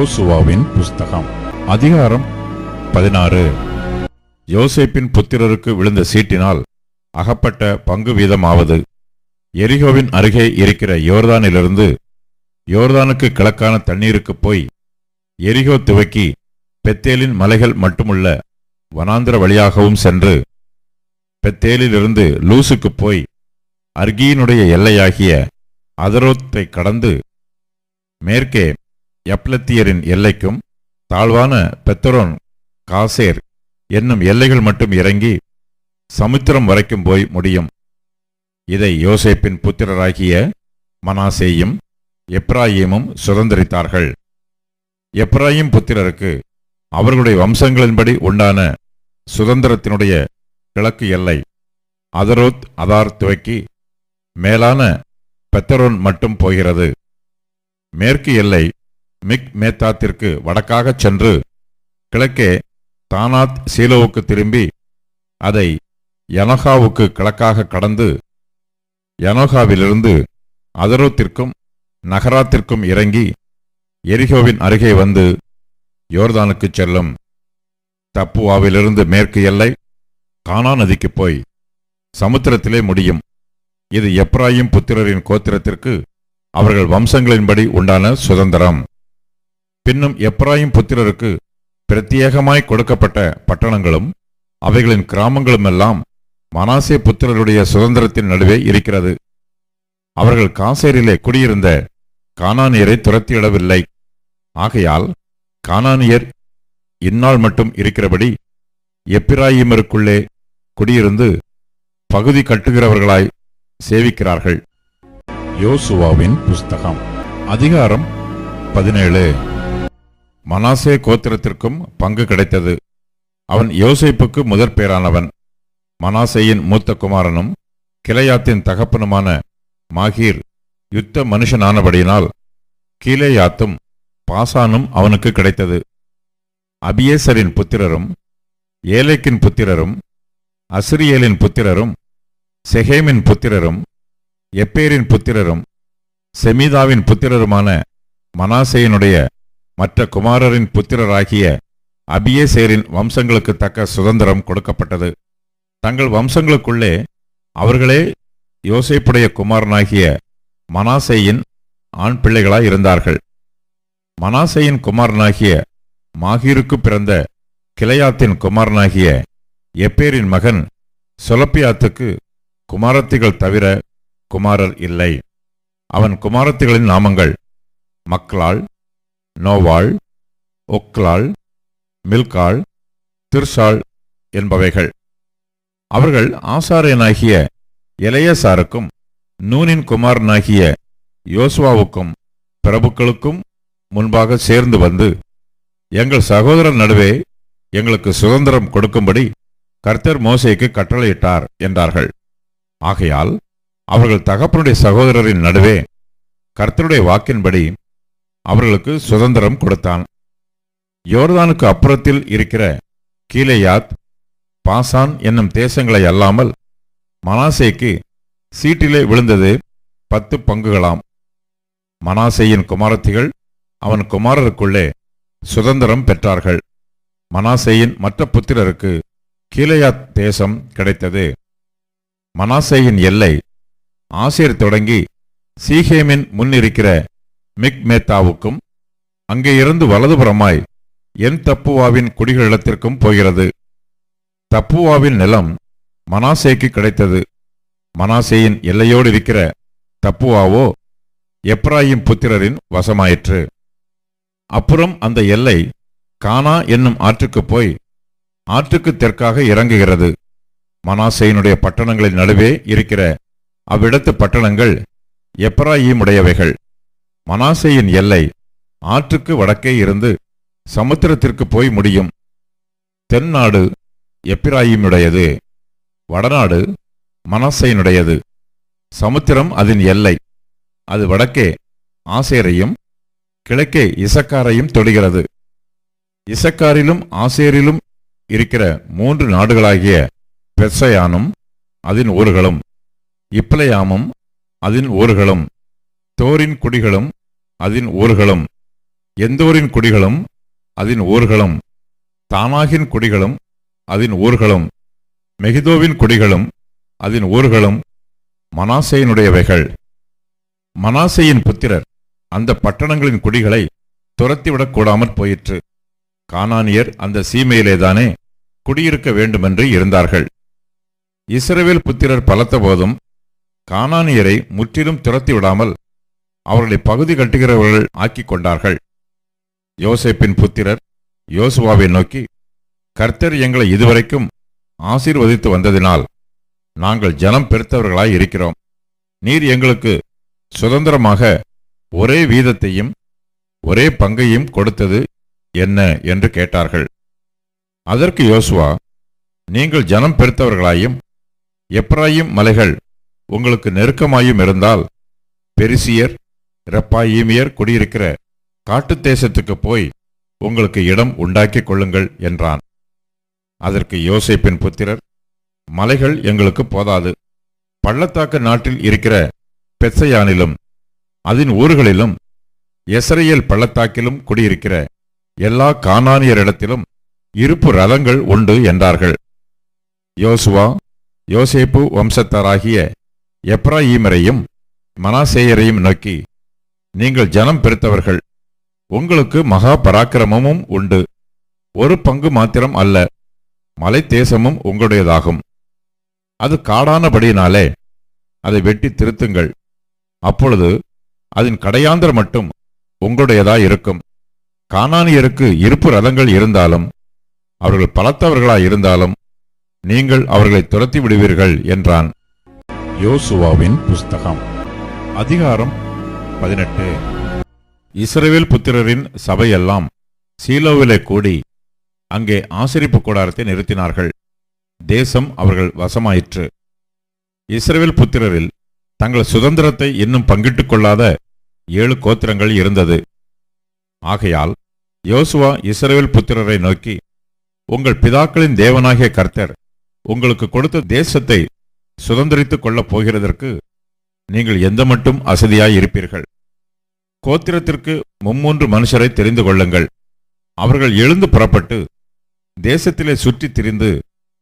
யோசுவாவின் புஸ்தகம் அதிகாரம் பதினாறு. யோசேப்பின் புத்திரருக்கு விழுந்த சீட்டினால் அகப்பட்ட பங்கு வீதமாவது. எரிகோவின் அருகே இருக்கிற யோர்தானிலிருந்து யோர்தானுக்கு கிழக்கான தண்ணீருக்கு போய் எரிகோ துவக்கி பெத்தேலின் மலைகள் மட்டுமுள்ள வனாந்திர வழியாகவும் சென்று பெத்தேலிலிருந்து லூசுக்கு போய் அர்கியினுடைய எல்லையாகிய அதரோத்தை கடந்து மேற்கே எப்லத்தியரின் எல்லைக்கும் தாழ்வான பெத்தரோன் காசேர் என்னும் எல்லைகள் மட்டும் இறங்கி சமுத்திரம் வரைக்கும் போய் முடியும். இதை யோசேப்பின் புத்திரராகிய மனாசேயும் எப்ராயிமும் சுதந்திரித்தார்கள். எப்ராயிம் புத்திரருக்கு அவர்களுடைய வம்சங்களின்படி உண்டான சுதந்திரத்தினுடைய கிழக்கு எல்லை அதரோத் அதார் துவக்கி மேலான பெத்தரோன் மட்டும் போகிறது. மேற்கு எல்லை மிக் மேத்தாத்திற்கு வடக்காகச் சென்று கிழக்கே தானாத் சீலோவுக்கு திரும்பி அதை யனோகாவுக்கு கிழக்காக கடந்து யனோகாவிலிருந்து அதரோத்திற்கும் நகராத்திற்கும் இறங்கி எரிகோவின் அருகே வந்து யோர்தானுக்கு செல்லும். தப்புவாவிலிருந்து மேற்கு எல்லை கானா நதிக்கு போய் சமுத்திரத்திலே முடியும். இது எப்ராயிம் புத்திரரின் கோத்திரத்திற்கு அவர்கள் வம்சங்களின்படி உண்டான சுதந்திரம். பின்னும் எப்ராயிம் புத்திரருக்கு பிரத்யேகமாய் கொடுக்கப்பட்ட பட்டணங்களும் அவைகளின் கிராமங்களுமெல்லாம் மனாசே புத்திரருடைய சுதந்திரத்தின் நடுவே இருக்கிறது. அவர்கள் காசேரிலே குடியிருந்த கானானியரை துரத்தியிடவில்லை ஆகையால் கானானியர் இந்நாள் மட்டும் இருக்கிறபடி எப்பிராயிமருக்குள்ளே குடியிருந்து பகுதி கட்டுகிறவர்களாய் சேவிக்கிறார்கள். யோசுவாவின் புஸ்தகம் அதிகாரம் பதினேழு. மனாசே கோத்திரத்திற்கும் பங்கு கிடைத்தது. அவன் யோசிப்புக்கு முதற் பேரானவன். மனாசேயின் மூத்த குமாரனும் கிளையாத்தின் தகப்பனுமான மாகீர் யுத்த மனுஷனானபடியினால் கீழேயாத்தும் பாசானும் அவனுக்கு கிடைத்தது. அபியேசரின் புத்திரரும் ஏலேக்கின் புத்திரரும் அசிரியேலின் புத்திரரும் செஹேமின் புத்திரரும் எப்பேரின் புத்திரரும் செமிதாவின் புத்திரருமான மனாசேயனுடைய மற்ற குமாரரின் புத்திரராகிய அபியேசேரின் வம்சங்களுக்கு தக்க சுதந்திரம் கொடுக்கப்பட்டது. தங்கள் வம்சங்களுக்குள்ளே அவர்களே யோசைப்புடைய குமாரனாகிய மனாசேயின் ஆண் பிள்ளைகளாய் இருந்தார்கள். மனாசேயின் குமாரனாகிய மாகீருக்கு பிறந்த கிளையாத்தின் குமாரனாகிய எப்பேரின் மகன் சொலப்பியாத்துக்கு குமாரத்திகள் தவிர குமாரர் இல்லை. அவன் குமாரத்திகளின் நாமங்கள் மக்களால் நோவாள் ஒக்லாள் மில்காள் திர்சாள் என்பவைகள். அவர்கள் ஆசாரியனாகிய இளையசாருக்கும் நூனின் குமாரனாகிய யோசுவாவுக்கும் பிரபுக்களுக்கும் முன்பாக சேர்ந்து வந்து எங்கள் சகோதரர் நடுவே எங்களுக்கு சுதந்திரம் கொடுக்கும்படி கர்த்தர் மோசேக்கு கட்டளையிட்டார் என்றார்கள். ஆகையால் அவர்கள் தகப்பனுடைய சகோதரரின் நடுவே கர்த்தருடைய வாக்கின்படி அவர்களுக்கு சுதந்திரம் கொடுத்தான். யோர்தானுக்கு அப்புறத்தில் இருக்கிற கீலேயாத் பாசான் என்னும் தேசங்களை அல்லாமல் மனாசேக்கு சீட்டிலே விழுந்தது பத்து பங்குகளாம். மனாசேயின் குமாரத்திகள் அவன் குமாரருக்குள்ளே சுதந்திரம் பெற்றார்கள். மனாசேயின் மற்ற புத்திரருக்கு கீழையாத் தேசம் கிடைத்தது. மனாசேயின் எல்லை ஆசிரியர் தொடங்கி சீஹேமின் முன்னிருக்கிற மிக் மேத்தாவுக்கும் அங்கே இருந்து வலதுபுறமாய் என் தப்புவாவின் குடிகளிடத்திற்கும் போகிறது. தப்புவாவின் நிலம் மனாசேக்கு கிடைத்தது. மனாசேயின் எல்லையோடு இருக்கிற தப்புவாவோ எப்ராஹிம் புத்திரரின் வசமாயிற்று. அப்புறம் அந்த எல்லை கானா என்னும் ஆற்றுக்கு போய் ஆற்றுக்கு தெற்காக இறங்குகிறது. மனாசேயினுடைய பட்டணங்களின் நடுவே இருக்கிற அவ்விடத்து பட்டணங்கள் எப்ராஹிமுடையவைகள் மனாசேயின் எல்லை ஆற்றுக்கு வடக்கே இருந்து சமுத்திரத்திற்கு போய் முடியும். தென்னாடு எப்பிராயிமுடையது வடநாடு மனசையினுடையது. சமுத்திரம் அதன் எல்லை அது வடக்கே ஆசேரையும் கிழக்கே இசக்காரையும் தொடுகிறது. இசக்காரிலும் ஆசேரிலும் இருக்கிற மூன்று நாடுகளாகிய பெர்சயானும் அதன் ஊர்களும் இப்லயாமும் அதன் ஊர்களும். தோரின் குடிகளும் அதன் ஊர்களும் எந்தோரின் குடிகளும் அதன் ஊர்களும் தானாகின் குடிகளும் அதன் ஊர்களும் மெகிதோவின் குடிகளும் அதன் ஊர்களும் மனாசையினுடையவைகள். மனாசையின் புத்திரர் அந்த பட்டணங்களின் குடிகளை துரத்திவிடக் கூடாமற் போயிற்று. கானானியர் அந்த சீமையிலேதானே குடியிருக்க வேண்டுமென்று இருந்தார்கள். இஸ்ரவேல் புத்திரர் பலத்த போதும் கானானியரை முற்றிலும் துரத்திவிடாமல் அவர்களை பகுதி கட்டுகிறவர்கள் ஆக்கிக் கொண்டார்கள் யோசேப்பின் புத்திரர் யோசுவாவை நோக்கி கர்த்தர் எங்களை இதுவரைக்கும் ஆசீர்வதித்து வந்ததினால் நாங்கள் ஜனம் பெருத்தவர்களாய் இருக்கிறோம். நீர் எங்களுக்கு சுதந்திரமாக ஒரே வீதத்தையும் ஒரே பங்கையும் கொடுத்தது என்ன? என்று கேட்டார்கள். அதற்கு யோசுவா நீங்கள் ஜனம் பெருத்தவர்களாயும் எப்ராயிம் மலைகள் உங்களுக்கு நெருக்கமாயும் இருந்தால் பெரிசியர் ரெப்பாயீமியர் குடியிருக்கிற காட்டு தேசத்துக்கு போய் உங்களுக்கு இடம் உண்டாக்கிக் கொள்ளுங்கள் என்றான். அதற்கு யோசேப்பின் புத்திரர் மலைகள் எங்களுக்கு போதாது. பள்ளத்தாக்கு நாட்டில் இருக்கிற பெத்சையானிலும் அதன் ஊர்களிலும் எசரையல் பள்ளத்தாக்கிலும் குடியிருக்கிற எல்லா கானானியரிடத்திலும் இருப்பு ரதங்கள் உண்டு என்றார்கள். யோசுவா யோசேப்பு வம்சத்தாராகிய எப்ராஹீமரையும் மனாசேயரையும் நோக்கி நீங்கள் ஜனம் பெருத்தவர்கள் உங்களுக்கு மகா பராக்கிரமமும் உண்டு. ஒரு பங்கு மாத்திரம் அல்ல. மலை தேசமும் உங்களுடையதாகும். அது காடானபடியினாலே அதை வெட்டி திருத்துங்கள். அப்பொழுது அதன் கடையாந்தர் மட்டும் உங்களுடையதாய் இருக்கும். காணானியருக்கு இருப்பு ரதங்கள் இருந்தாலும் அவர்கள் பலத்தவர்களாய் இருந்தாலும் நீங்கள் அவர்களை துரத்தி விடுவீர்கள் என்றான். யோசுவாவின் புஸ்தகம். அதிகாரம் பதினெட்டு. இஸ்ரவேல் புத்திரரின் சபையெல்லாம் சீலோவிலே கூடி அங்கே ஆசரிப்பு கூடாரத்தை நிறுத்தினார்கள். தேசம் அவர்கள் வசமாயிற்று. இஸ்ரவேல் புத்திரரில் தங்கள் சுதந்திரத்தை இன்னும் பங்கிட்டுக் கொள்ளாத ஏழு கோத்திரங்கள் இருந்தது. ஆகையால் யோசுவா இஸ்ரவேல் புத்திரரை நோக்கி உங்கள் பிதாக்களின் தேவனாகிய கர்த்தர் உங்களுக்கு கொடுத்த தேசத்தை சுதந்திரித்துக் கொள்ளப் போகிறதற்கு நீங்கள் எந்த மட்டும் அசதியாய் இருப்பீர்கள். கோத்திரத்திற்கு மும்மூன்று மனுஷரை தெரிந்து கொள்ளுங்கள். அவர்கள் எழுந்து புறப்பட்டு தேசத்திலே சுற்றித் திரிந்து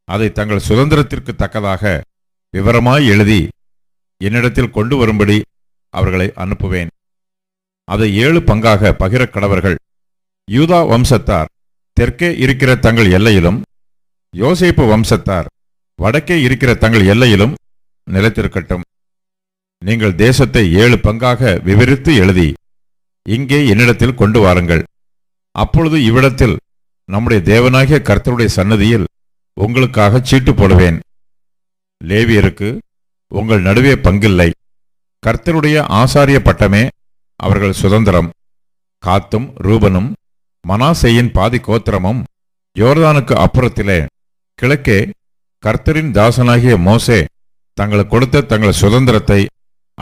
அதை தங்கள் சுதந்திரத்திற்கு தக்கதாக விவரமாய் எழுதி என்னிடத்தில் கொண்டு வரும்படி அவர்களை அனுப்புவேன். அதை ஏழு பங்காக பகிர கடவர்கள் யூதா வம்சத்தார் தெற்கே இருக்கிற தங்கள் எல்லையிலும் யோசேப்பு வம்சத்தார் வடக்கே இருக்கிற தங்கள் எல்லையிலும் நிலைத்திருக்கட்டும். நீங்கள் தேசத்தை ஏழு பங்காக விவரித்து எழுதி இங்கே என்னிடத்தில் கொண்டு வாருங்கள். அப்பொழுது இவ்விடத்தில் நம்முடைய தேவனாகிய கர்த்தருடைய சன்னதியில் உங்களுக்காக சீட்டு போடுவேன். லேவியருக்கு உங்கள் நடுவே பங்கில்லை. கர்த்தருடைய ஆசாரிய பட்டமே அவர்கள் சுதந்திரம். காத்தும் ரூபனும் மனாசேயின் பாதி கோத்திரமும் யோர்தானுக்கு அப்புறத்திலே கிழக்கே கர்த்தரின் தாசனாகிய மோசே தங்களுக்கு கொடுத்த தங்கள் சுதந்திரத்தை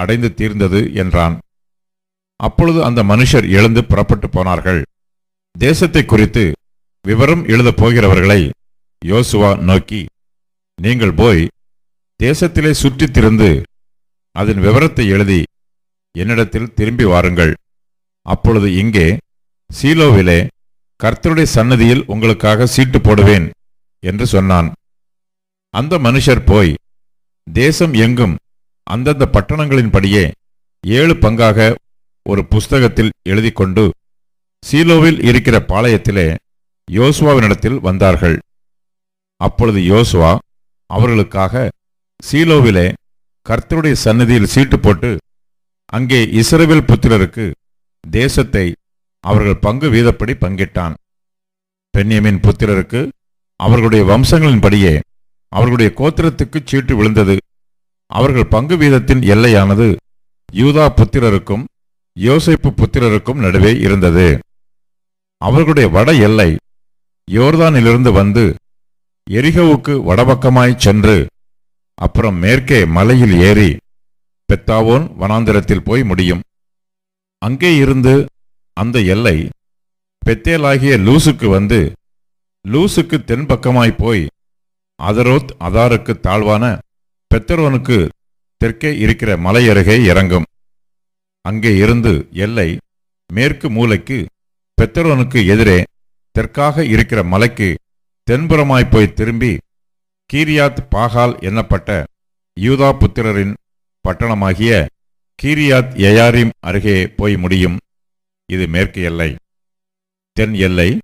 அடைந்து தீர்ந்தது என்றான். அப்பொழுது அந்த மனுஷர் எழுந்து புறப்பட்டு போனார்கள். தேசத்தை குறித்து விவரம் எழுதப் போகிறவர்களை யோசுவா நோக்கி நீங்கள் போய் தேசத்திலே சுற்றித் திறந்து அதன் விவரத்தை எழுதி என்னிடத்தில் திரும்பி வாருங்கள். அப்பொழுது இங்கே சீலோவிலே கர்த்தருடைய சன்னதியில் உங்களுக்காக சீட்டு போடுவேன் என்று சொன்னான். அந்த மனுஷர் போய் தேசம் எங்கும் அந்தந்த பட்டணங்களின்படியே ஏழு பங்காக ஒரு புஸ்தகத்தில் எழுதி கொண்டு சீலோவில் இருக்கிற பாளையத்திலே யோசுவாவினிடத்தில் வந்தார்கள். அப்பொழுது யோசுவா அவர்களுக்காக சீலோவிலே கர்த்தருடைய சன்னதியில் சீட்டு போட்டு அங்கே இஸ்ரவேல் புத்திரருக்கு தேசத்தை அவர்கள் பங்கு வீதப்படி பங்கிட்டான். பெண்ணியமின் புத்திரருக்கு அவர்களுடைய வம்சங்களின்படியே அவர்களுடைய கோத்திரத்துக்கு சீட்டு விழுந்தது. அவர்கள் பங்கு வீதத்தின் எல்லையானது யூதா புத்திரருக்கும் யோசைப்பு புத்திரருக்கும் நடுவே இருந்தது. அவர்களுடைய வட எல்லை யோர்தானிலிருந்து வந்து எரிகோவுக்கு வடபக்கமாய் சென்று அப்புறம் மேற்கே மலையில் ஏறி பெத்தாவோன் வனாந்திரத்தில் போய் முடியும். அங்கே இருந்து அந்த எல்லை பெத்தேலாகிய லூசுக்கு வந்து லூசுக்கு தென்பக்கமாய் போய் அதரோத் அதாருக்கு தாழ்வான பெத்தரோனுக்கு தெற்கே இருக்கிற மலையருகே இறங்கும். அங்கே இருந்து எல்லை மேற்கு மூலைக்கு பெத்தரோனுக்கு எதிரே தெற்காக இருக்கிற மலைக்கு தென்புறமாய் போய் திரும்பி கீரியாத் பாகால் என்னப்பட்ட யூதா புத்திரரின் பட்டணமாகிய கீரியாத் எயாரிம் அருகே போய் முடியும். இது மேற்கு எல்லை. தென் எல்லை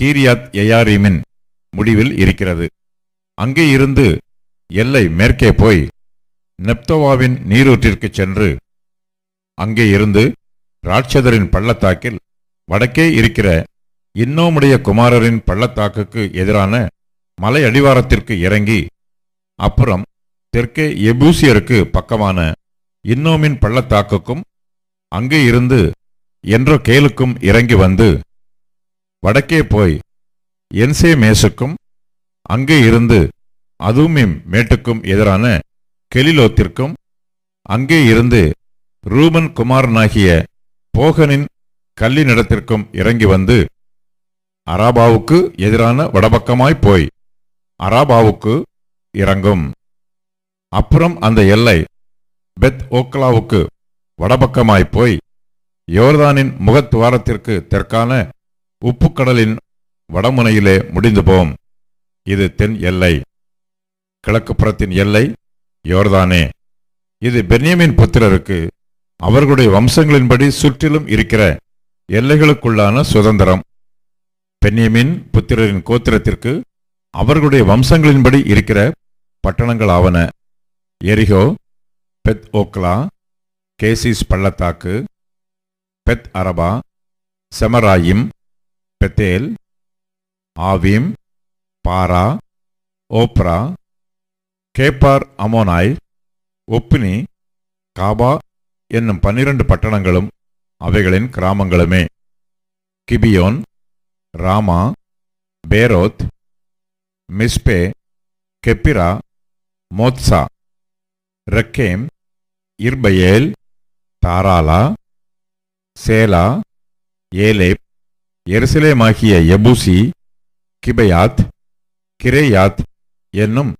கீரியாத் எயாரிமின் முடிவில் இருக்கிறது. அங்கே இருந்து எல்லை மேற்கே போய் நெப்தோவாவின் நீரூற்றிற்கு சென்று அங்கே இருந்து ராட்சதரின் பள்ளத்தாக்கில் வடக்கே இருக்கிற இன்னோமுடைய குமாரரின் பள்ளத்தாக்குக்கு எதிரான மலை அடிவாரத்திற்கு இறங்கி அப்புறம் தெற்கே எபூசியருக்கு பக்கமான இன்னோமின் பள்ளத்தாக்குக்கும் அங்கே இருந்து என்றோ கேலுக்கும் இறங்கி வந்து வடக்கே போய் என்சே மேசுக்கும் அங்கே இருந்து அதுவுமே மேட்டுக்கும் எதிரான கெலிலோத்திற்கும் அங்கே இருந்து ரூபன் குமாரனாகிய போகனின் கல்லினிடத்திற்கும் இறங்கி வந்து அராபாவுக்கு எதிரான வடபக்கமாய் போய் அராபாவுக்கு இறங்கும். அப்புறம் அந்த எல்லை பெத் ஓக்லாவுக்கு வடபக்கமாய் போய் யோர்தானின் முகத்துவாரத்திற்கு தெற்கான உப்புக்கடலின் வடமுனையிலே முடிந்து போம் இது தென் எல்லை. கிழக்கு புறத்தின் எல்லை யோர்தானே. இது பென்யமின் புத்திரருக்கு அவர்களுடைய வம்சங்களின்படி சுற்றிலும் இருக்கிற எல்லைகளுக்குள்ளான சுதந்திரம். பென்யமின் புத்திரரின் கோத்திரத்திற்கு அவர்களுடைய வம்சங்களின்படி இருக்கிற பட்டணங்கள் ஆவன எரிகோ பெத் ஓக்லா கேசிஸ் பள்ளத்தாக்கு Beth Arabah Zemaraim Bethel Avim Parah Ophrah Chephar Ammonai Ophni Gaba என்னும் பன்னிரண்டு பட்டணங்களும் அவைகளின் கிராமங்களுமே. Gibeon Ramah Beeroth Mizpeh Chephirah Mozah Rekem Irpeel Taralah Zelah Eleph எருசலேமாகிய எபூசி கிபயாத் கிரேயாத் என்னும்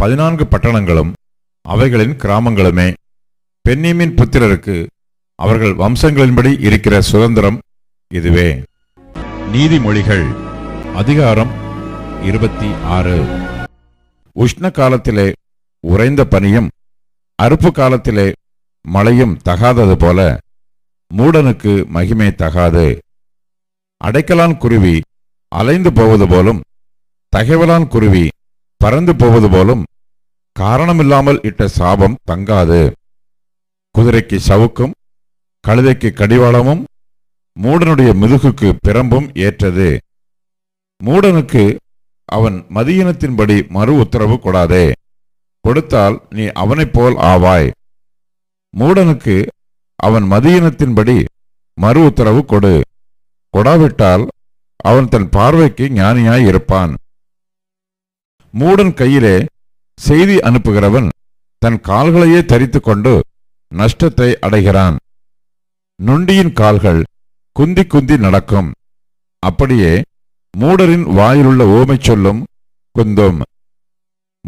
பதினான்கு பட்டணங்களும் அவைகளின் கிராமங்களுமே பென்னியமின் புத்திரருக்கு அவர்கள் வம்சங்களின்படி இருக்கிற சுதந்திரம் இதுவே. நீதிமொழிகள் அதிகாரம் இருபத்தி ஆறு. உஷ்ண காலத்திலே உறைந்த பனியும் அறுப்பு காலத்திலே மழையும் தகாதது போல மூடனுக்கு மகிமை தகாது. அடைக்கலான் குருவி அலைந்து போவது போலும் தகவலான் குருவி பறந்து போவது போலும் காரணமில்லாமல் இட்ட சாபம் தங்காது. குதிரைக்கு சவுக்கும் கழுதைக்கு கடிவாளமும் மூடனுடைய முதுகுக்கு பிரம்பும் ஏற்றது. மூடனுக்கு அவன் மதியினத்தின்படி மறு உத்தரவு கொடாதே. கொடுத்தால் நீ அவனைப் போல் ஆவாய். மூடனுக்கு அவன் மதியினத்தின்படி மறு உத்தரவு கொடு. கொடாவிட்டால் அவன் தன் பார்வைக்கு ஞானியாய் இருப்பான். மூடன் கையிலே செய்தி அனுப்புகிறவன் தன் கால்களையே தரித்து கொண்டு நஷ்டத்தை அடைகிறான். நொண்டியின் கால்கள் குந்தி குந்தி நடக்கும். அப்படியே மூடரின் வாயிலுள்ள ஓமை சொல்லும் குந்தும்.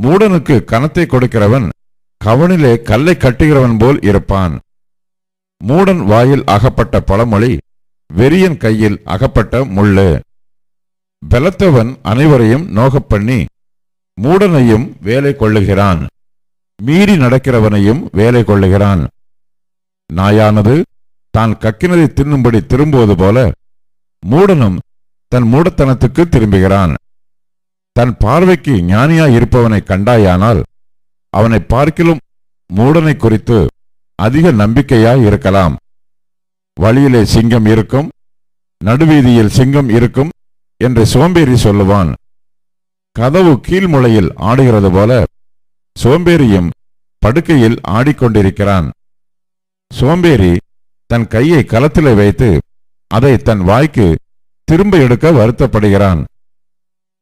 மூடனுக்கு கனத்தை கொடுக்கிறவன் கவனிலே கல்லை கட்டுகிறவன் போல் இருப்பான். மூடன் வாயில் அகப்பட்ட பழமொழி வெறியன் கையில் அகப்பட்ட முள்ளு. பலத்தவன் அனைவரையும் நோகப் பண்ணி மூடனையும் வேலை கொள்ளுகிறான். மீறி நடக்கிறவனையும் வேலை கொள்ளுகிறான். நாயானது தான் கக்கினதை தின்னும்படி திரும்புவது போல மூடனும் தன் மூடத்தனத்துக்கு திரும்புகிறான். தன் பார்வைக்கு ஞானியாய் இருப்பவனை கண்டாயானால் அவனை பார்க்கிலும் மூடனை குறித்து அதிக நம்பிக்கையாய் இருக்கலாம். வழியிலே சிங்கம் இருக்கும் நடுவீதியில் சிங்கம் இருக்கும் என்று சோம்பேறி சொல்லுவான். கதவு கீழ்முளையில் ஆடுகிறது போல சோம்பேறியும் படுக்கையில் ஆடிக்கொண்டிருக்கிறான். சோம்பேறி தன் கையை களத்திலே வைத்து அதை தன் வாய்க்கு திரும்ப எடுக்க வருத்தப்படுகிறான்.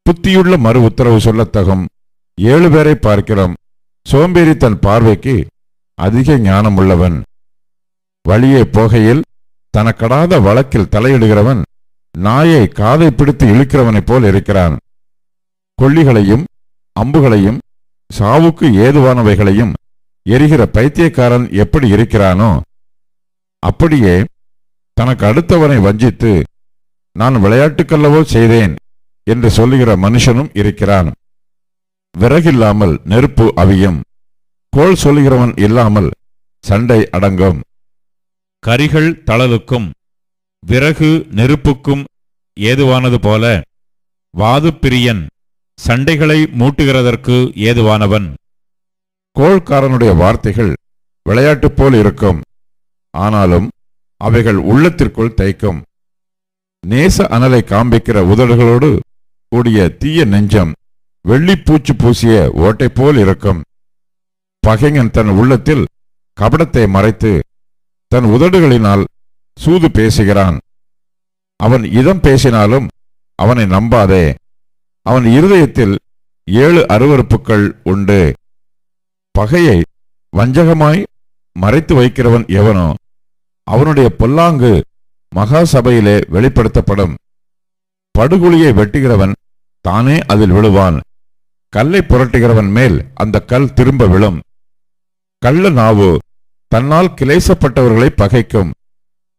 புத்தியுள்ள மறு உத்தரவு சொல்லத்தகும் ஏழு பேரை பார்க்கிறோம். சோம்பேறி தன் பார்வைக்கு அதிக ஞானமுள்ளவன். வழியே போகையில் தனக்கடாத வழக்கில் தலையிடுகிறவன் நாயை காதை பிடித்து இழுக்கிறவனைப் போல் இருக்கிறான். கொள்ளிகளையும் அம்புகளையும் சாவுக்கு ஏதுவானவைகளையும் எரிகிற பைத்தியக்காரன் எப்படி இருக்கிறானோ அப்படியே தனக்கு அடுத்தவனை வஞ்சித்து நான் விளையாட்டுக்கல்லவோ செய்தேன் என்று சொல்லுகிற மனுஷனும் இருக்கிறான். விறகில்லாமல் நெருப்பு அவியும். கோள் சொல்லுகிறவன் இல்லாமல் சண்டை அடங்கும். கரிகள் தளலுக்கும். விறகு நெருப்புக்கும் ஏதுவானது போல வாதுப்பிரியன் சண்டைகளை மூட்டுகிறதற்கு ஏதுவானவன். கோள்காரனுடைய வார்த்தைகள் விளையாட்டு போல் இருக்கும். ஆனாலும் அவைகள் உள்ளத்திற்குள் தைக்கும். நேச அனலை காண்பிக்கிற உதடுகளோடு கூடிய தீய நெஞ்சம் வெள்ளிப்பூச்சு பூசிய ஓட்டை போல் இருக்கும். பகைஞன் தன் உள்ளத்தில் கபடத்தை மறைத்து தன் உதடுகளினால் சூது பேசுகிறான். அவன் இதம் பேசினாலும் அவனை நம்பாதே. அவன் இருதயத்தில் ஏழு அருவறுப்புகள் உண்டு. பகையை வஞ்சகமாய் மறைத்து வைக்கிறவன் எவனோ அவனுடைய பொல்லாங்கு மகா சபையிலே வெளிப்படுத்தப்படும். படுகுழியை வெட்டுகிறவன் தானே அதில் விழுவான். கல்லை புரட்டுகிறவன் மேல் அந்த கல் திரும்ப விழும். கள்ள நாவு தன்னால் கிளேசப்பட்டவர்களை பகைக்கும்.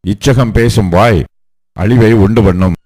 இச்சகம் பேசும் வாய் அழிவை உண்டு பண்ணும்.